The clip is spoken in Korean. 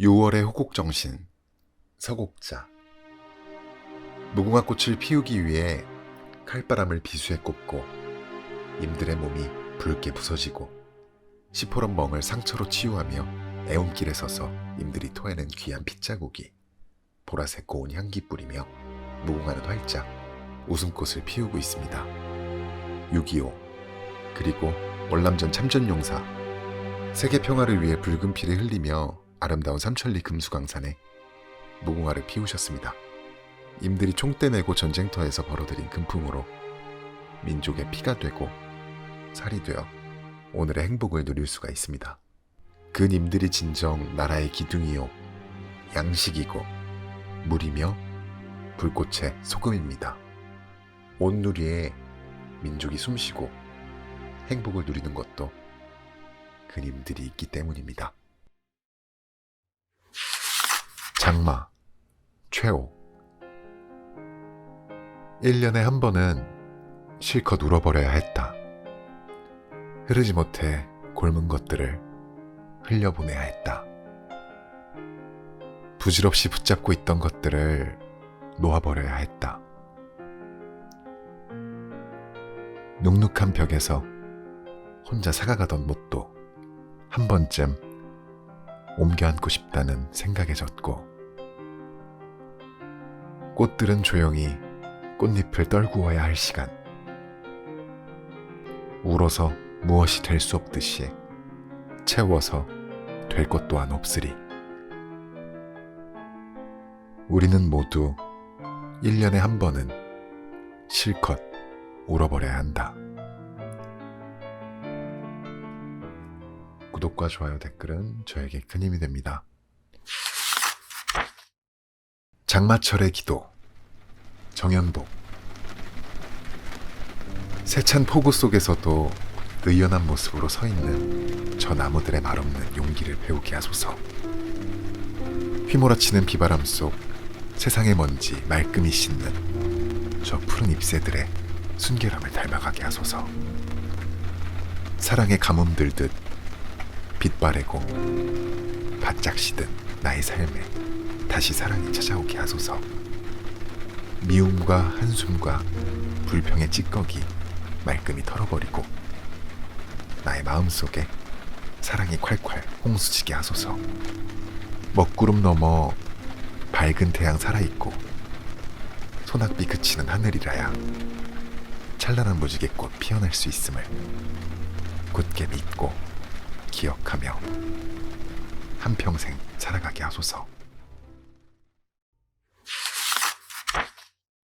6월의 호곡정신 서곡자. 무궁화 꽃을 피우기 위해 칼바람을 비수에 꼽고 임들의 몸이 붉게 부서지고 시퍼런 멍을 상처로 치유하며 애움길에 서서 임들이 토해낸 귀한 핏자국이 보라색 고운 향기 뿌리며 무궁화는 활짝 웃음꽃을 피우고 있습니다. 6.25 그리고 월남전 참전용사. 세계 평화를 위해 붉은 피를 흘리며 아름다운 삼천리 금수강산에 무궁화를 피우셨습니다. 임들이 총대 메고 전쟁터에서 벌어들인 금품으로 민족의 피가 되고 살이 되어 오늘의 행복을 누릴 수가 있습니다. 그 님들이 진정 나라의 기둥이요 양식이고 물이며 불꽃의 소금입니다. 온 누리에 민족이 숨쉬고 행복을 누리는 것도 그님들이 있기 때문입니다. 장마, 최호. 1년에 한 번은 실컷 울어버려야 했다. 흐르지 못해 골문 것들을 흘려보내야 했다. 부질없이 붙잡고 있던 것들을 놓아버려야 했다. 눅눅한 벽에서 혼자 사가가던 못도 한 번쯤 옮겨 안고 싶다는 생각에 젖고 꽃들은 조용히 꽃잎을 떨구어야 할 시간 울어서 무엇이 될 수 없듯이 채워서 될 것 또한 없으리 우리는 모두 1년에 한 번은 실컷 울어버려야 한다. 구독과 좋아요 댓글은 저에게 큰 힘이 됩니다. 장마철의 기도 정연복 세찬 폭우 속에서도 의연한 모습으로 서 있는 저 나무들의 말없는 용기를 배우게 하소서. 휘몰아치는 비바람 속 세상의 먼지 말끔히 씻는 저 푸른 잎새들의 순결함을 닮아가게 하소서. 사랑의 가뭄 들듯 빛바래고 바짝 시든 나의 삶에 다시 사랑이 찾아오게 하소서. 미움과 한숨과 불평의 찌꺼기 말끔히 털어버리고 나의 마음속에 사랑이 콸콸 홍수치게 하소서. 먹구름 넘어 밝은 태양 살아있고 소낙비 그치는 하늘이라야 찬란한 무지개꽃 피어날 수 있음을 굳게 믿고 기억하며 한평생 살아가게 하소서.